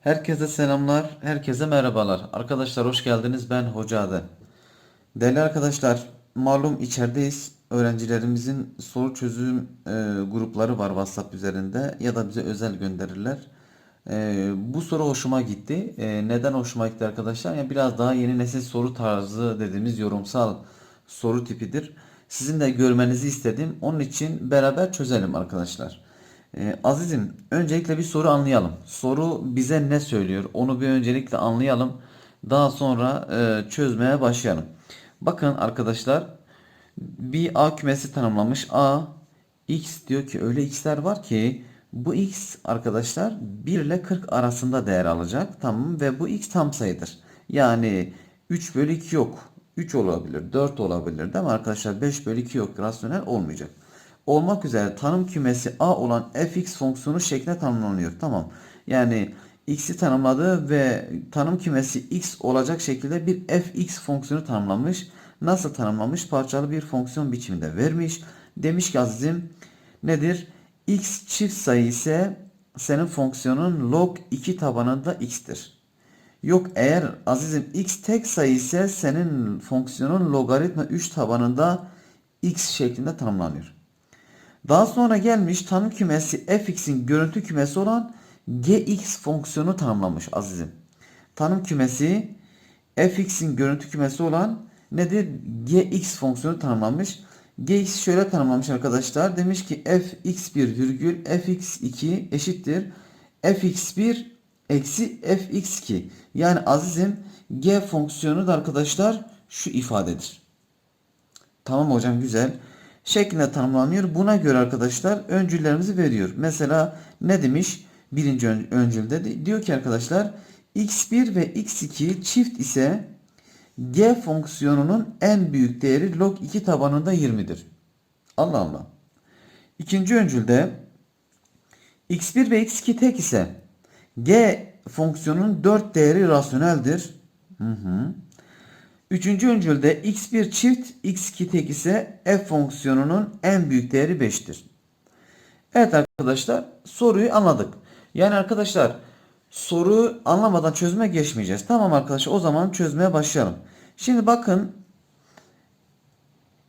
Herkese selamlar, herkese merhabalar. Arkadaşlar hoş geldiniz. Ben Hoca Adı. Değerli arkadaşlar, malum içerideyiz. Öğrencilerimizin soru çözüm e, grupları var WhatsApp üzerinde ya da bize özel gönderirler. E, bu soru hoşuma gitti. E, neden hoşuma gitti arkadaşlar? Yani biraz daha yeni nesil soru tarzı dediğimiz yorumsal soru tipidir. Sizin de görmenizi istedim. Onun için beraber çözelim arkadaşlar. Ee, Azizim, öncelikle bir soru anlayalım. Soru bize ne söylüyor? Onu bir öncelikle anlayalım. Daha sonra e, çözmeye başlayalım. Bakın arkadaşlar, bir A kümesi tanımlamış. A, X diyor ki öyle X'ler var ki bu X arkadaşlar 1 ile 40 arasında değer alacak. Tamam ve bu X tam sayıdır. Yani 3 bölü 2 yok. 3 olabilir, 4 olabilir değil mi arkadaşlar? 5 bölü 2 yok. Rasyonel olmayacak olmak üzere tanım kümesi A olan fx fonksiyonu şeklinde tanımlanıyor. Tamam. Yani x'i tanımladı ve tanım kümesi x olacak şekilde bir fx fonksiyonu tanımlamış. Nasıl tanımlamış? Parçalı bir fonksiyon biçiminde vermiş. Demiş ki azizim nedir? x çift sayı ise senin fonksiyonun log 2 tabanında x'tir. Yok eğer azizim x tek sayı ise senin fonksiyonun logaritma 3 tabanında x şeklinde tanımlanıyor. Daha sonra gelmiş tanım kümesi fx'in görüntü kümesi olan gx fonksiyonu tanımlamış azizim. Tanım kümesi fx'in görüntü kümesi olan nedir? gx fonksiyonu tanımlamış. gx şöyle tanımlamış arkadaşlar. Demiş ki fx1 virgül fx2 eşittir fx1 eksi fx2. Yani azizim g fonksiyonu da arkadaşlar şu ifadedir. Tamam hocam güzel şeklinde tanımlanıyor. Buna göre arkadaşlar öncüllerimizi veriyor. Mesela ne demiş? Birinci ön, öncülde diyor ki arkadaşlar x1 ve x2 çift ise g fonksiyonunun en büyük değeri log 2 tabanında 20'dir. Allah Allah. İkinci öncülde x1 ve x2 tek ise g fonksiyonunun 4 değeri rasyoneldir. Hı hı. Üçüncü öncülde x1 çift x2 tek ise f fonksiyonunun en büyük değeri 5'tir. Evet arkadaşlar soruyu anladık. Yani arkadaşlar soruyu anlamadan çözüme geçmeyeceğiz. Tamam arkadaşlar o zaman çözmeye başlayalım. Şimdi bakın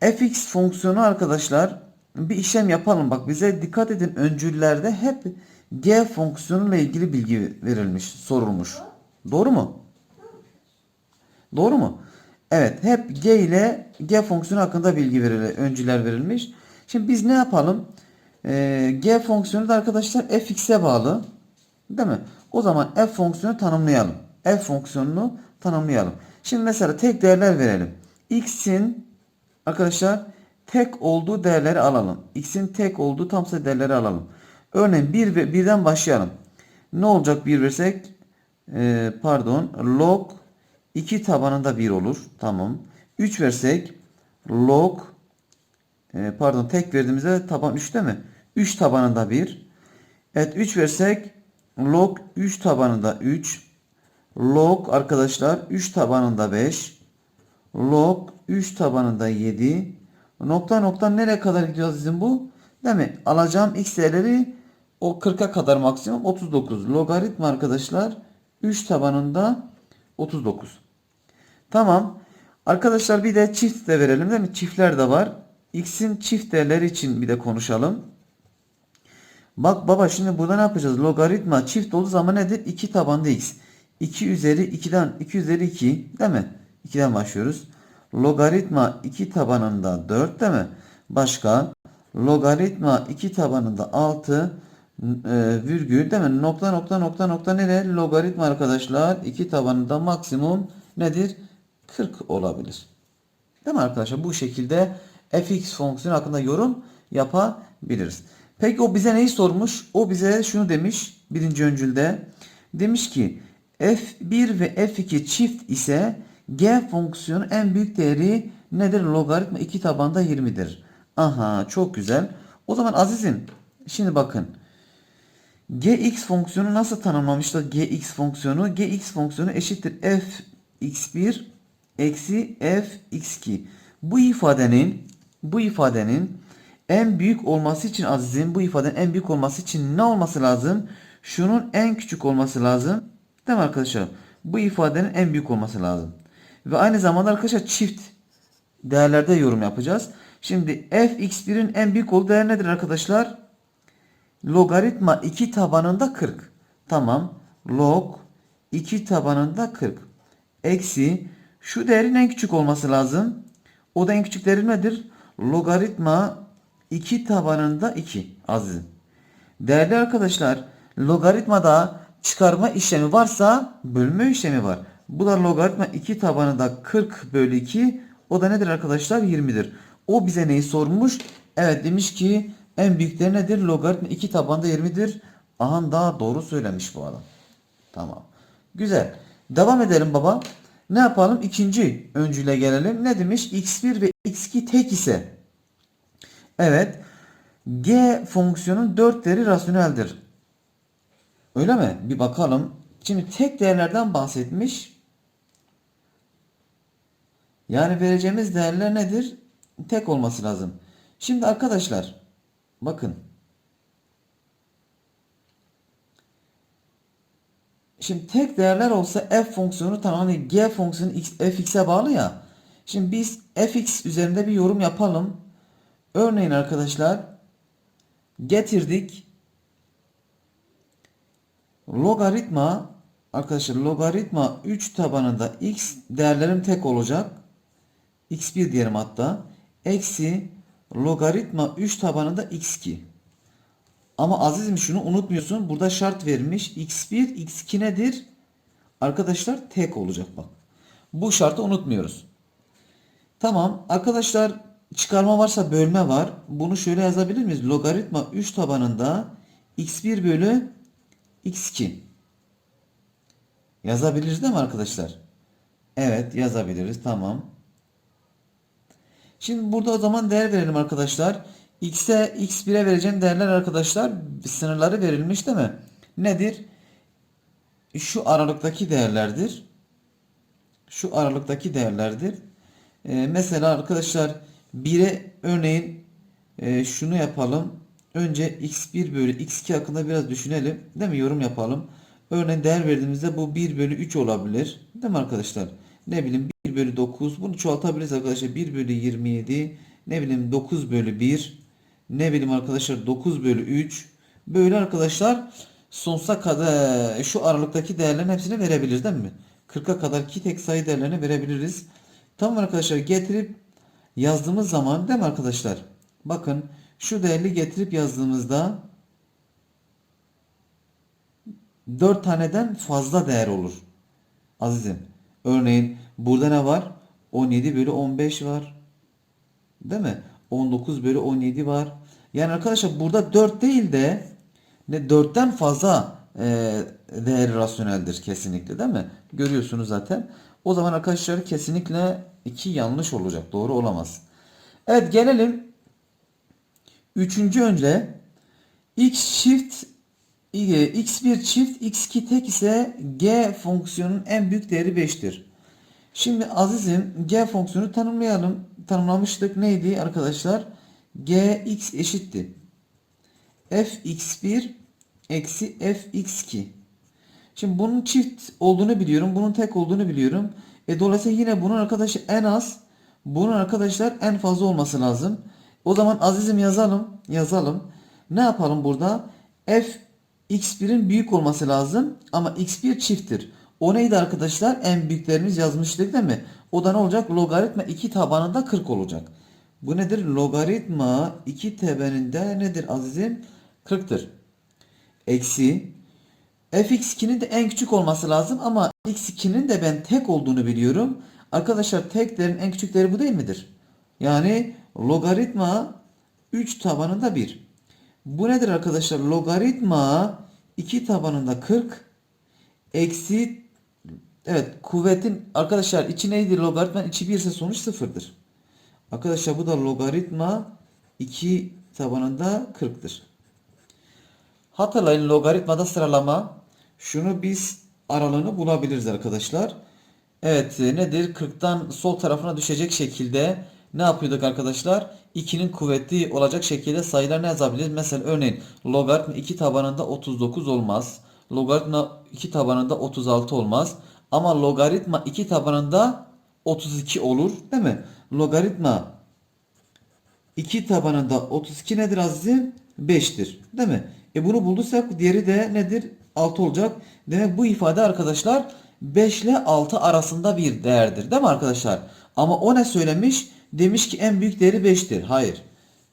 fx fonksiyonu arkadaşlar bir işlem yapalım. Bak bize dikkat edin öncüllerde hep g fonksiyonuyla ilgili bilgi verilmiş, sorulmuş. Doğru mu? Doğru mu? Evet hep g ile g fonksiyonu hakkında bilgi verilmiş, öncüler verilmiş. Şimdi biz ne yapalım? Ee, g fonksiyonu da arkadaşlar fx'e bağlı. Değil mi? O zaman f fonksiyonu tanımlayalım. f fonksiyonunu tanımlayalım. Şimdi mesela tek değerler verelim. x'in arkadaşlar tek olduğu değerleri alalım. x'in tek olduğu tam sayı değerleri alalım. Örneğin 1 ve 1'den başlayalım. Ne olacak 1 versek? Ee, pardon log 2 tabanında 1 olur. Tamam. 3 versek log e, pardon tek verdiğimizde taban 3 değil mi? 3 tabanında 1. Evet 3 versek log 3 tabanında 3. Log arkadaşlar 3 tabanında 5. Log 3 tabanında 7. Nokta nokta nereye kadar gidiyor azizim bu? Değil mi? Alacağım x değerleri o 40'a kadar maksimum 39. Logaritma arkadaşlar 3 tabanında 39. Tamam. Arkadaşlar bir de çift de verelim değil mi? Çiftler de var. X'in çift değerleri için bir de konuşalım. Bak baba şimdi burada ne yapacağız? Logaritma çift olduğu zaman nedir? 2 tabanda x. 2 üzeri 2'den 2 üzeri 2 değil mi? 2'den başlıyoruz. Logaritma 2 tabanında 4 değil mi? Başka logaritma 2 tabanında 6 e, virgül değil mi? Nokta nokta nokta nokta nereye? Logaritma arkadaşlar 2 tabanında maksimum nedir? 40 olabilir. Değil mi arkadaşlar? Bu şekilde fx fonksiyonu hakkında yorum yapabiliriz. Peki o bize neyi sormuş? O bize şunu demiş birinci öncülde. Demiş ki f1 ve f2 çift ise g fonksiyonu en büyük değeri nedir? Logaritma 2 tabanda 20'dir. Aha çok güzel. O zaman azizim şimdi bakın. gx fonksiyonu nasıl tanımlamışlar? gx fonksiyonu. gx fonksiyonu eşittir f x1 eksi f x2. Bu ifadenin bu ifadenin en büyük olması için azizim bu ifadenin en büyük olması için ne olması lazım? Şunun en küçük olması lazım. Değil mi arkadaşlar? Bu ifadenin en büyük olması lazım. Ve aynı zamanda arkadaşlar çift değerlerde yorum yapacağız. Şimdi fx1'in en büyük olduğu değer nedir arkadaşlar? Logaritma 2 tabanında 40. Tamam. Log 2 tabanında 40. Eksi şu değerin en küçük olması lazım. O da en küçük değeri nedir? Logaritma 2 tabanında 2 azizim. Değerli arkadaşlar logaritmada çıkarma işlemi varsa bölme işlemi var. Bu da logaritma 2 tabanında 40 bölü 2 o da nedir arkadaşlar 20'dir. O bize neyi sormuş? Evet demiş ki en büyükleri nedir? Logaritma 2 tabanında 20'dir. Aha daha doğru söylemiş bu adam. Tamam. Güzel. Devam edelim baba. Ne yapalım? İkinci öncüle gelelim. Ne demiş? x1 ve x2 tek ise. Evet. G fonksiyonun 4 değeri rasyoneldir. Öyle mi? Bir bakalım. Şimdi tek değerlerden bahsetmiş. Yani vereceğimiz değerler nedir? Tek olması lazım. Şimdi arkadaşlar bakın. Şimdi tek değerler olsa f fonksiyonu tamamen g fonksiyonu fx'e bağlı ya. Şimdi biz fx üzerinde bir yorum yapalım. Örneğin arkadaşlar getirdik. Logaritma arkadaşlar logaritma 3 tabanında x değerlerim tek olacak. x1 diyelim hatta. Eksi logaritma 3 tabanında x2. Ama azizim şunu unutmuyorsun. Burada şart vermiş. x1, x2 nedir? Arkadaşlar tek olacak bak. Bu şartı unutmuyoruz. Tamam. Arkadaşlar çıkarma varsa bölme var. Bunu şöyle yazabilir miyiz? Logaritma 3 tabanında x1 bölü x2. Yazabiliriz değil mi arkadaşlar? Evet yazabiliriz. Tamam. Şimdi burada o zaman değer verelim arkadaşlar. X'e x1'e vereceğim değerler arkadaşlar sınırları verilmiş değil mi? Nedir? Şu aralıktaki değerlerdir. Şu aralıktaki değerlerdir. Ee, mesela arkadaşlar 1'e örneğin e, şunu yapalım. Önce x1 bölü x2 hakkında biraz düşünelim. Değil mi? Yorum yapalım. Örneğin değer verdiğimizde bu 1 bölü 3 olabilir. Değil mi arkadaşlar? Ne bileyim 1 bölü 9. Bunu çoğaltabiliriz arkadaşlar. 1 bölü 27. Ne bileyim 9 bölü 1. Ne bileyim arkadaşlar 9 bölü 3. Böyle arkadaşlar sonsuza kadar şu aralıktaki değerlerin hepsini verebiliriz değil mi? 40'a kadar ki tek sayı değerlerini verebiliriz. Tamam arkadaşlar getirip yazdığımız zaman değil mi arkadaşlar? Bakın şu değerli getirip yazdığımızda 4 taneden fazla değer olur. Azizim. Örneğin burada ne var? 17 bölü 15 var. Değil mi? 19 bölü 17 var. Yani arkadaşlar burada 4 değil de ne 4'ten fazla e, değer rasyoneldir kesinlikle değil mi? Görüyorsunuz zaten. O zaman arkadaşlar kesinlikle 2 yanlış olacak. Doğru olamaz. Evet gelelim. Üçüncü önce x çift x1 çift x2 tek ise g fonksiyonun en büyük değeri 5'tir. Şimdi azizim g fonksiyonu tanımlayalım. Tanımlamıştık. Neydi arkadaşlar? gx eşitti. fx1 eksi fx2. Şimdi bunun çift olduğunu biliyorum. Bunun tek olduğunu biliyorum. E dolayısıyla yine bunun arkadaşlar en az bunun arkadaşlar en fazla olması lazım. O zaman azizim yazalım. Yazalım. Ne yapalım burada? f x1'in büyük olması lazım ama x1 çifttir. O neydi arkadaşlar? En büyüklerimiz yazmıştık değil mi? O da ne olacak? Logaritma 2 tabanında 40 olacak. Bu nedir? Logaritma 2 tabanında nedir azizim? 40'tır. Eksi fx2'nin de en küçük olması lazım ama x2'nin de ben tek olduğunu biliyorum. Arkadaşlar teklerin en küçükleri bu değil midir? Yani logaritma 3 tabanında 1. Bu nedir arkadaşlar? Logaritma 2 tabanında 40 eksi evet kuvvetin arkadaşlar içi neydi logaritmanın içi 1 ise sonuç sıfırdır. Arkadaşlar bu da logaritma 2 tabanında 40'tır. Hatırlayın logaritmada sıralama şunu biz aralığını bulabiliriz arkadaşlar. Evet nedir? 40'tan sol tarafına düşecek şekilde ne yapıyorduk arkadaşlar? 2'nin kuvvetli olacak şekilde sayılar ne yazabiliriz? Mesela örneğin logaritma 2 tabanında 39 olmaz. logaritma 2 tabanında 36 olmaz. Ama logaritma 2 tabanında 32 olur değil mi? Logaritma 2 tabanında 32 nedir azizim? 5'tir. Değil mi? E bunu bulduysak diğeri de nedir? 6 olacak. Demek bu ifade arkadaşlar 5 ile 6 arasında bir değerdir. Değil mi arkadaşlar? Ama o ne söylemiş? Demiş ki en büyük değeri 5'tir. Hayır.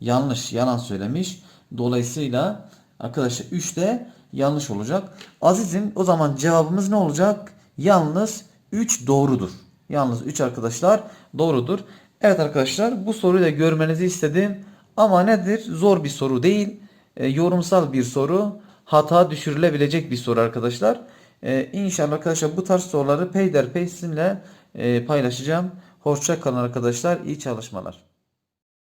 Yanlış. Yalan söylemiş. Dolayısıyla arkadaşlar 3 de yanlış olacak. Azizim o zaman cevabımız ne olacak? Yalnız 3 doğrudur. Yalnız 3 arkadaşlar doğrudur. Evet arkadaşlar bu soruyu da görmenizi istedim. Ama nedir? Zor bir soru değil. E, yorumsal bir soru. Hata düşürülebilecek bir soru arkadaşlar. E, inşallah arkadaşlar bu tarz soruları peyderpey sizinle e, paylaşacağım. Hoşça kalın arkadaşlar. İyi çalışmalar.